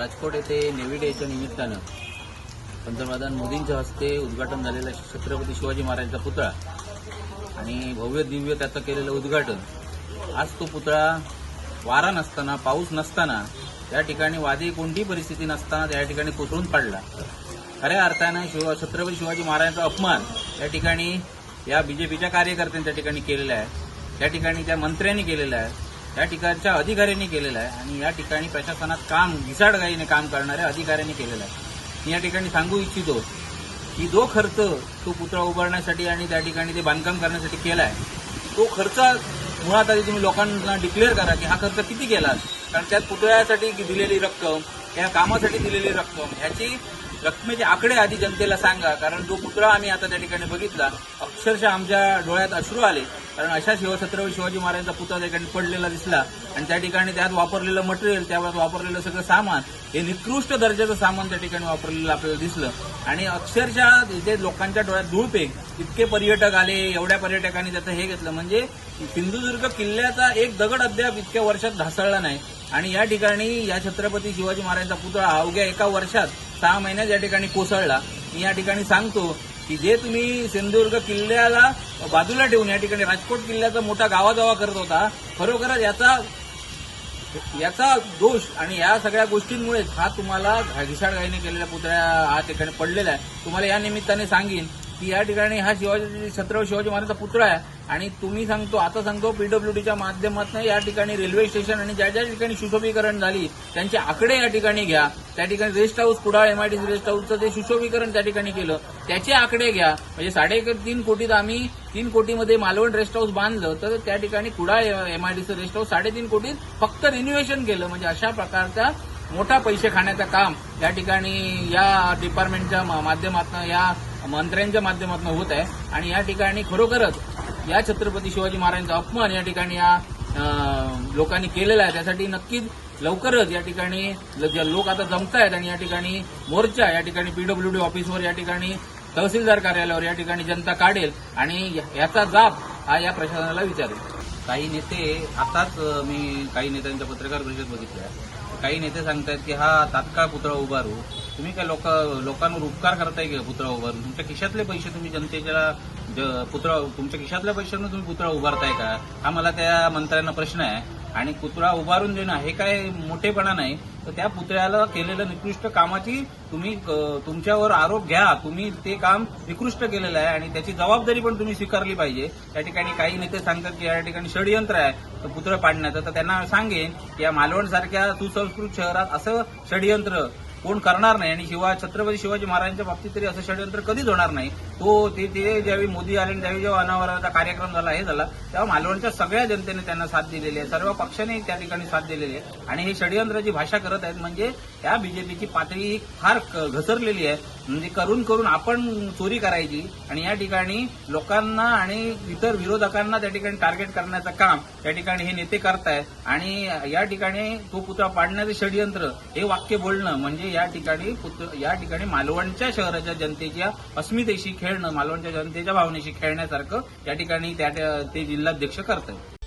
राजकोट येथे नेव्ही डेच्या निमित्तानं पंतप्रधान मोदींच्या हस्ते उद्घाटन झालेला छत्रपती शिवाजी महाराजांचा पुतळा आणि भव्य दिव्य त्याचं केलेलं उद्घाटन. आज तो पुतळा वारा नसताना पाऊस नसताना या ठिकाणी वादी कोणतीही परिस्थिती नसताना त्या ठिकाणी कोसळून पडला. खऱ्या अर्थानं शिव छत्रपती शिवाजी महाराजांचा अपमान या ठिकाणी या बीजेपीच्या कार्यकर्त्यांनी त्या ठिकाणी केलेला आहे. त्या ठिकाणी त्या मंत्र्यांनी केलेला आहे. त्या ठिकाणच्या अधिकाऱ्यांनी केलेलं आहे आणि या ठिकाणी प्रशासनात काम घिसाडगाईने काम करणाऱ्या अधिकाऱ्यांनी केलेलं आहे. मी या ठिकाणी सांगू इच्छितो की जो खर्च तो पुतळा उभारण्यासाठी आणि त्या ठिकाणी ते बांधकाम करण्यासाठी केला आहे तो खर्च मुळात आधी तुम्ही लोकांना डिक्लेअर करा की हा खर्च किती केला? कारण त्यात पुतळ्यासाठी दिलेली रक्कम या कामासाठी दिलेली रक्कम ह्याची रकमेचे म्हणजे आकडे आधी जनतेला सांगा कारण जो पुतळा आम्ही आता त्या ठिकाणी बघितला. अक्षरशः आमच्या डोळ्यात अश्रू आले कारण अशा शिवछत्रपती शिवाजी महाराजांचा पुतळा त्या ठिकाणी पडलेला दिसला. आणि त्या ठिकाणी त्यात वापरलेलं मटेरियल त्यावर वापरलेलं सगळं सामान हे निकृष्ट दर्जाचं सामान त्या ठिकाणी वापरलेलं आपल्याला दिसलं. आणि अक्षरशः जे लोकांच्या डोळ्यात धूळ पेक इतके पर्यटक आले एवढ्या पर्यटकांनी त्याचं हे घेतलं. म्हणजे सिंधुदुर्ग किल्ल्याचा एक दगड अद्याप इतक्या वर्षात ढासळला नाही. आणि या ठिकाणी या छत्रपती शिवाजी महाराजांचा पुतळा अवघ्या एका वर्षात सहा महिन्यात या ठिकाणी कोसळला. मी या ठिकाणी सांगतो की जे तुम्ही सिंधुदुर्ग किल्ल्याला बाजूला ठेवून या ठिकाणी राजकोट किल्ल्याचा मोठा गावाजावा करत होता खरोखरच याचा याचा दोष आणि या सगळ्या गोष्टींमुळेच हा तुम्हाला घिसाडगाईने केलेल्या पुतळ्या हा ठिकाणी पडलेला आहे. तुम्हाला या निमित्ताने सांगेन की या ठिकाणी हा शिवाजी छत्रपती शिवाजी महाराजचा पुतळा आहे. आणि तुम्ही सांगतो आता सांगतो पीडब्ल्यूडीच्या माध्यमातून या ठिकाणी रेल्वे स्टेशन आणि ज्या ज्या ठिकाणी सुशोभीकरण झाली त्यांचे आकडे या ठिकाणी घ्या. त्या ठिकाणी rest house Kudal MIDC rest हाऊसचं जे सुशोभीकरण त्या ठिकाणी केलं त्याचे आकडे घ्या. म्हणजे साडे तीन कोटीत आम्ही तीन कोटीमध्ये मालवण रेस्ट हाऊस बांधलं तर त्या ठिकाणी कुडाळ एमआयडीसी रेस्ट हाऊस साडेतीन कोटीत फक्त रिन्युएशन केलं. म्हणजे अशा प्रकारचा मोठा पैसे खाण्याचं काम या ठिकाणी या डिपार्टमेंटच्या माध्यमातून या मंत्र्यांच्या माध्यमातून होत आहे. आणि या ठिकाणी खरोखरच या छत्रपती शिवाजी महाराजांचा अपमान या ठिकाणी या लोकांनी केलेला आहे. त्यासाठी नक्कीच लवकरच या ठिकाणी लोक आता जमतायत आणि या ठिकाणी मोर्चा या ठिकाणी पीडब्ल्यूडी ऑफिसवर या ठिकाणी तहसीलदार कार्यालयावर या ठिकाणी जनता काढेल आणि याचा जाब हा या प्रशासनाला विचारेल. काही नेते आताच मी काही नेत्यांच्या पत्रकार परिषद बघितल्या. काही नेते सांगतात की हा तात्काळ पुतळा उभारू तुम्ही काय लोक लोकांवर उपकार करताय का पुतळा उभारून तुमच्या खिशातले पैसे तुम्ही जनतेच्या पुतळा तुमच्या खिशातल्या पैशांना तुम्ही पुतळा उभारताय का? हा मला त्या मंत्र्यांना प्रश्न आहे. आणि पुतळा उभारून देणं हे काय मोठेपणा नाही. तर त्या पुतळ्याला केलेलं निकृष्ट कामाची तुम्ही तुमच्यावर आरोप घ्या. तुम्ही ते काम निकृष्ट केलेलं आहे आणि त्याची जबाबदारी पण तुम्ही स्वीकारली पाहिजे. त्या ठिकाणी काही नेते सांगतात की या ठिकाणी षडयंत्र आहे तर पुतळं पाडण्याचं. तर त्यांना सांगेन की या मालवणसारख्या सुसंस्कृत शहरात असं षडयंत्र कोण करणार नाही आणि शिवा छत्रपती शिवाजी महाराजांच्या बाबतीत तरी असं षडयंत्र कधीच होणार नाही. तो ते ते ज्यावेळी मोदी आले आणि त्यावेळी जेव्हा अनावरणाचा कार्यक्रम झाला हे झाला तेव्हा मालवणच्या सगळ्या जनतेने त्यांना साथ दिलेली आहे. सर्व पक्षाने त्या ठिकाणी साथ दिलेली आहे. आणि हे षडयंत्राची भाषा करत आहेत म्हणजे त्या बीजेपीची पातळी फार घसरलेली आहे. म्हणजे करून करून आपण चोरी करायची आणि या ठिकाणी लोकांना आणि इतर विरोधकांना त्या ठिकाणी टार्गेट करण्याचं काम त्या ठिकाणी हे नेते करतायत. आणि या ठिकाणी तो पुतळा पाडण्याचं षडयंत्र हे वाक्य बोलणं म्हणजे या ठिकाणी या ठिकाणी मालवणच्या शहराच्या जनतेच्या अस्मितेशी खेळणं मालवणच्या जनतेच्या भावनेशी खेळण्यासारखं या ठिकाणी त्या ते जिल्हाध्यक्ष करतायत.